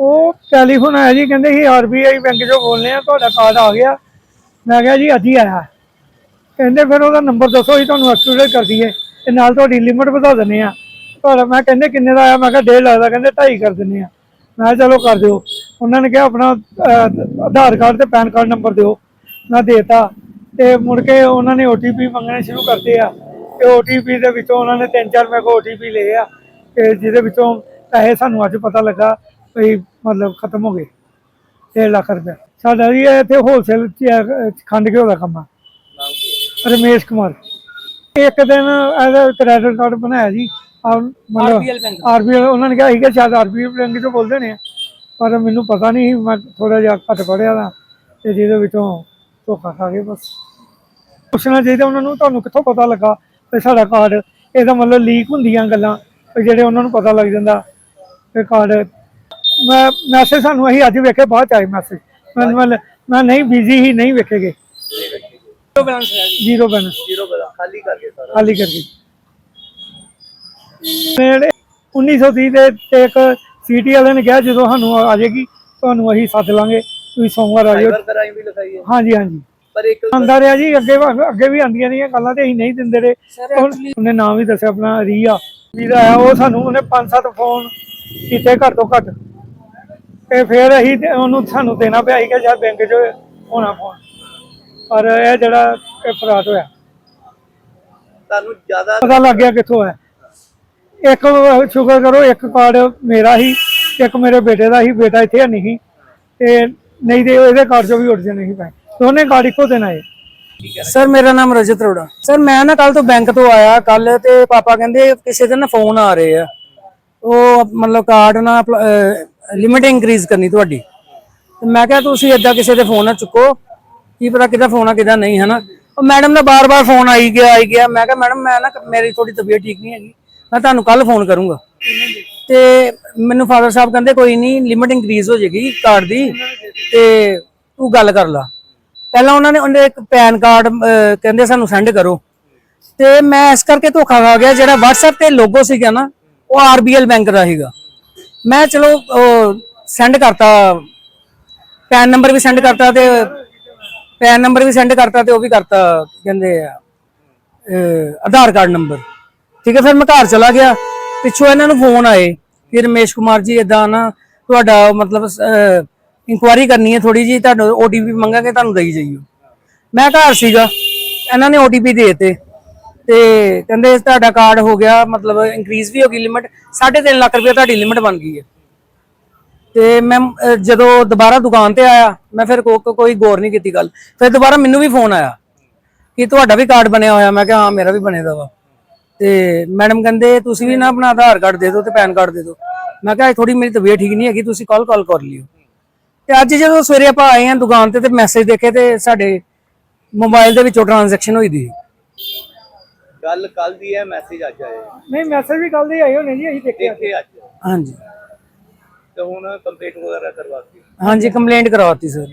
ਉਹ ਟੈਲੀਫੋਨ ਆਇਆ ਜੀ, ਕਹਿੰਦੇ ਸੀ ਆਰਬੀਆਈ ਬੈਂਕ ਚੋਂ ਬੋਲਨੇ ਆ, ਤੁਹਾਡਾ ਕਾਰਡ ਆ ਗਿਆ। ਮੈਂ ਕਿਹਾ ਜੀ, ਅੱਜ ਹੀ ਆਇਆ। ਕਹਿੰਦੇ ਫਿਰ ਉਹਦਾ ਨੰਬਰ ਦੱਸੋ ਅਸੀਂ ਤੁਹਾਨੂੰ ਐਕਟੀਵੇਟ ਕਰ ਦਈਏ। ਤੇ ਨਾਲ ਤੁਹਾਡੀ ਲਿਮਿਟ ਵਧਾ ਦਿੰਨੇ ਆ। ਤੁਹਾਡਾ ਮੈਂ ਕਹਿੰਦੇ ਕਿੰਨੇ ਦਾ ਆਇਆ? ਮੈਂ ਕਿਹਾ ਡੇਢ ਲੱਗਦਾ ਕਹਿੰਦੇ 2.5 ਕਰ ਦਿੰਨੇ ਆ। ਮੈਂ ਕਿਹਾ ਚਲੋ ਕਰ ਦਿਓ। ਉਹਨਾਂ ਨੇ ਕਿਹਾ ਆਪਣਾ ਆਧਾਰ ਕਾਰਡ ਤੇ ਪੈਨ ਕਾਰਡ ਨੰਬਰ ਦਿਓ। ਮੈਂ ਦੇਤਾ। ਤੇ ਮੁੜ ਕੇ ਉਹਨਾਂ ਨੇ ਓਟੀਪੀ ਮੰਗਣੇ ਸ਼ੁਰੂ ਕਰਤੇ ਆ। ਤੇ ਓਟੀਪੀ ਦੇ ਵਿੱਚੋਂ ਉਹਨਾਂ ਨੇ ਤਿੰਨ ਚਾਰ ਮੇਰੇ ਕੋਲ ਓਟੀਪੀ ਲਏ ਆ। ਤੇ ਜਿਹਦੇ ਵਿੱਚੋਂ ਪੈਸੇ ਸਾਨੂੰ ਅੱਜ ਪਤਾ ਲੱਗਾ ਵੀ ਮਤਲਬ ਖਤਮ ਹੋ ਗਏ। 6 ਲੱਖ ਰੁਪਏ ਸਾਡਾ ਜੀ ਇੱਥੇ ਹੋਲਸੇਲ ਖੰਡ ਘਿਓ ਦਾ ਕੰਮ ਆ। ਰਮੇਸ਼ ਕੁਮਾਰ। ਇੱਕ ਦਿਨ ਇਹਦਾ ਕ੍ਰੈਡਿਟ ਕਾਰਡ ਬਣਾਇਆ ਜੀ। ਮਤਲਬ ਆਰਬੀਐਲ ਉਹਨਾਂ ਨੇ ਕਿਹਾ ਸੀਗਾ ਸ਼ਾਇਦ ਆਰਬੀਆਈ ਬੈਂਕ ਤੋਂ ਬੋਲਦੇ ਨੇ ਪਰ ਮੈਨੂੰ ਪਤਾ ਨਹੀਂ ਸੀ, ਮੈਂ ਥੋੜਾ ਜਿਹਾ ਘੱਟ ਪੜਿਆ ਦਾ ਤੇ ਜਿਹਦੇ ਵਿੱਚੋਂ ਧੋਖਾ ਖਾ ਗਏ ਬਸ। ਪੁੱਛਣਾ ਚਾਹੀਦਾ ਉਹਨਾਂ ਨੂੰ ਤੁਹਾਨੂੰ ਕਿੱਥੋਂ ਪਤਾ ਲੱਗਾ ਕਿ ਸਾਡਾ ਕਾਰਡ ਇਹਦਾ ਮਤਲਬ ਲੀਕ ਹੁੰਦੀਆਂ ਗੱਲਾਂ ਤੇ ਜਿਹੜੇ ਉਹਨਾਂ ਨੂੰ ਪਤਾ ਲੱਗ ਜਾਂਦਾ ਕਿ ਕਾਰਡ ਮੈਂ ਮੈਸੇਜ ਸਾਨੂੰ ਅਸੀਂ ਅੱਜ ਵੇਖੇ ਬਾਅਦ ਚ ਆਏ ਮੈਸੇਜ ਮੈਂ ਮੈਂ- ਮੈਂ ਨਹੀਂ ਬਿਜ਼ੀ ਹੀ ਨਹੀਂ ਵੇਖੇਗੇ। ਜ਼ੀਰੋ ਬੈਲੈਂਸ ਹੈ ਜੀ। ਜ਼ੀਰੋ ਬੈਲੈਂਸ ਜ਼ੀਰੋ ਬਲਾ ਖਾਲੀ ਕਰਕੇ ਸਾਰਾ। ਖਾਲੀ ਕਰ ਦਿੱਤੀ ਮੇਰੇ 1930 ਦੇ ਤੇ ਇੱਕ ਸੀਟੀ ਵਾਲੇ ਨੇ ਕਿਹਾ ਜਦੋਂ ਸਾਨੂੰ ਆ ਜਾਏਗੀ ਤੁਹਾਨੂੰ ਅਸੀਂ ਸੱਦ ਲਾਂਗੇ। ਤੁਸੀਂ ਸੋਮਵਾਰ ਆ ਜਾਓ ਹਾਂਜੀ ਹਾਂਜੀ। ਪਰ ਇੱਕ ਆਂਦਾ ਰਿਹਾ ਜੀ ਅੱਗੇ ਵਾ- ਅੱਗੇ ਵੀ ਆਂਦੀਆਂ ਰਹੀਆਂ ਗੱਲਾਂ ਤੇ ਅਸੀਂ ਨਹੀਂ ਦਿੰਦੇ ਰਹੇ। ਉਹਨੇ ਨਾਮ ਵੀ ਦੱਸਿਆ ਆਪਣਾ ਰੀਆ। ਵੀਰਾ ਆਇਆ ਉਹ ਸਾਨੂੰ ਉਹਨੇ ਪੰਜ ਸੱਤ ਫੋਨ ਕੀਤੇ ਘੱਟ ਤੋਂ ਘੱਟ ਤੇ ਫਿਰ ਅਸੀਂ ਤੇ ਉਹਨੂੰ ਸਾਨੂੰ ਦੇਣਾ ਪਿਆ ਸੀ ਕਿ ਜਾਂ ਬੈਂਕ 'ਚ ਹੋਣਾ ਫੋਨ ਪਰ ਇਹ ਜਿਹੜਾ ਇਹ ਫਰਾਡ ਹੋਇਆ। ਤੁਹਾਨੂੰ ਜ਼ਿਆਦਾ ਪਤਾ ਲੱਗ ਗਿਆ ਕਿੱਥੋਂ ਹੈ। ਇੱਕ ਸ਼ੁਕਰ ਕਰੋ ਇੱਕ ਕਾਰਡ ਮੇਰਾ ਹੀ ਇੱਕ ਮੇਰੇ ਬੇਟੇ ਦਾ ਹੀ ਬੇਟਾ ਇੱਥੇ ਨਹੀਂ ਸੀ। ਤੇ ਨਹੀਂ ਤੇ ਇਹਦੇ ਕਾਰਡ ਚੋਂ ਵੀ ਉੱਡ ਜਾਣੇ ਸੀ ਪੈ ਦੋਨੇ ਕਾਰਡ ਇੱਕੋ ਦਿਨ ਆਏ। ਸਰ ਮੇਰਾ ਨਾਮ ਰਜਤ ਅਰੋੜਾ। ਸਰ ਮੈਂ ਨਾ ਕੱਲ ਤੋਂ ਬੈਂਕ ਤੋਂ ਆਇਆ ਕੱਲ ਤੇ ਪਾਪਾ ਕਹਿੰਦੇ ਕਿਸੇ ਦਿਨ ਨਾ ਫੋਨ ਆ ਰਹੇ ਆ। ਉਹ ਮਤਲਬ ਕਾਰਡ ਨਾ ਲਿਮਿਟ ਇਨਕਰੀਜ਼ ਕਰਨੀ ਤੁਹਾਡੀ। ਤੇ ਮੈਂ ਕਿਹਾ ਤੁਸੀਂ ਏਦਾਂ ਕਿਸੇ ਦੇ ਫੋਨ ਨਾ ਚੁੱਕੋ, ਕੀ ਪਤਾ ਕਿਹਦਾ ਫੋਨ ਆ, ਕਿਹਦਾ ਨਹੀਂ, ਹਨਾ? ਉਹ ਮੈਡਮ ਦਾ ਬਾਰ-ਬਾਰ ਫੋਨ ਆਈ ਗਿਆ ਆਈ ਗਿਆ। ਮੈਂ ਕਿਹਾ ਮੈਡਮ ਮੈਂ ਨਾ ਮੇਰੀ ਥੋੜੀ ਤਬੀਅਤ ਠੀਕ ਨਹੀਂ ਹੈਗੀ। ਮੈਂ ਤੁਹਾਨੂੰ ਕੱਲ ਫੋਨ ਕਰੂੰਗਾ। ਤੇ ਮੈਨੂੰ ਫਾਦਰ ਸਾਹਿਬ ਕਹਿੰਦੇ, ਕੋਈ ਨਹੀਂ ਲਿਮਿਟ ਇਨਕਰੀਜ਼ ਹੋ ਜਾਏਗੀ ਕਾਰਡ ਦੀ ਤੇ ਤੂੰ ਗੱਲ ਕਰ ਲਾ। ਪਹਿਲਾਂ ਉਹਨਾਂ ਨੇ ਉਹਨੇ ਇੱਕ ਪੈਨ ਕਾਰਡ ਕਹਿੰਦੇ ਸਾਨੂੰ ਸੈਂਡ ਕਰੋ। ਤੇ ਮੈਂ ਇਸ ਕਰਕੇ ਧੋਖਾ ਖਾ ਗਿਆ, ਜਿਹੜਾ WhatsApp ਤੇ ਲੋਗੋ ਸੀਗਾ ਨਾ, ਉਹ RBL ਬੈਂਕ ਦਾ ਸੀਗਾ। ਮੈਂ ਚਲੋ ਸੈਂਡ ਕਰਤਾ। ਪੈਨ ਨੰਬਰ ਵੀ ਸੈਂਡ ਕਰਤਾ ਤੇ ਪੈਨ ਨੰਬਰ ਵੀ ਸੈਂਡ ਕਰਤਾ ਤੇ ਉਹ ਵੀ ਕਰਤਾ, ਕਹਿੰਦੇ ਆ ਆਧਾਰ ਕਾਰਡ ਨੰਬਰ ਠੀਕ ਹੈ, ਫਿਰ ਮੈਂ ਘਰ ਚਲਾ ਗਿਆ। ਪਿੱਛੋਂ ਇਹਨਾਂ ਨੂੰ ਫੋਨ ਆਏ ਕਿ ਰਮੇਸ਼ ਕੁਮਾਰ ਜੀ ਇਦਾਂ ਨਾ ਤੁਹਾਡਾ ਮਤਲਬ ਇਨਕੁਆਰੀ ਕਰਨੀ ਹੈ ਥੋੜੀ ਜੀ ਤੁਹਾਨੂੰ OTP ਮੰਗਾਂਗੇ, ਤੁਹਾਨੂੰ ਦੇਈ ਜਾਈਓ। ਮੈਂ ਘਰ ਸੀਗਾ। ਇਹਨਾਂ ਨੇ OTP ਦੇਤੇ। ਤੇ ਕਹਿੰਦੇ ਤੁਹਾਡਾ ਕਾਰਡ ਹੋ ਗਿਆ, ਮਤਲਬ ਇਨਕਰੀਜ਼ ਵੀ ਹੋ ਗਈ ਲਿਮਿਟ 3.5 ਲੱਖ ਰੁਪਏ ਤੁਹਾਡੀ ਲਿਮਿਟ ਬਣ ਗਈ ਹੈ। ਤੇ ਮੈਂ ਜਦੋਂ ਦੁਬਾਰਾ ਦੁਕਾਨ ਤੇ ਆਇਆ, ਮੈਂ ਫਿਰ ਕੋਈ ਗੌਰ ਨਹੀਂ ਕੀਤੀ ਗੱਲ। ਫਿਰ ਦੁਬਾਰਾ ਮੈਨੂੰ ਵੀ ਫੋਨ ਆਇਆ ਕਿ ਤੁਹਾਡਾ ਵੀ ਕਾਰਡ ਬਣਿਆ ਹੋਇਆ। ਮੈਂ ਕਿਹਾ, ਹਾਂ, ਮੇਰਾ ਵੀ ਬਣੇਦਾ ਵਾ। ਤੇ ਮੈਡਮ ਕਹਿੰਦੇ, ਤੁਸੀਂ ਵੀ ਨਾ ਆਪਣਾ ਆਧਾਰ ਕਾਰਡ ਦੇ ਦਿਓ ਤੇ ਪੈਨ ਕਾਰਡ ਦੇ ਦਿਓ। ਮੈਂ ਕਿਹਾ ਥੋੜੀ ਮੇਰੀ ਤਬੀਅਤ ਠੀਕ ਨਹੀਂ ਹੈਗੀ, ਤੁਸੀਂ ਕਾਲ ਕਾਲ ਕਰ ਲਿਓ। ਤੇ ਅੱਜ ਜਦੋਂ ਸਵੇਰੇ ਆਪਾਂ ਆਏ ਹਾਂ ਦੁਕਾਨ ਤੇ ਤੇ ਮੈਸੇਜ ਦੇਖੇ ਤੇ ਸਾਡੇ ਮੋਬਾਈਲ ਦੇ ਵਿੱਚੋਂ ਟ੍ਰਾਂਜੈਕਸ਼ਨ ਹੋਈ ਦੀ। ਗੱਲ ਕੱਲ ਦੀ ਹੈ ਮੈਸੇਜ ਅੱਜ ਆਇਆ ਨਹੀਂ ਮੈਸੇਜ ਵੀ ਕੱਲ ਦੇ ਆਏ ਹੋਣੇ ਜੀ ਅਸੀਂ ਦੇਖਿਆ ਦੇਖੇ ਅੱਜ। ਹਾਂਜੀ। ਤੇ ਹੁਣ ਕੰਪਲੀਟ ਵਗੈਰਾ ਕਰਵਾਤੀ ਹਾਂਜੀ ਕੰਪਲੇਂਟ ਕਰਵਾਤੀ ਸਰ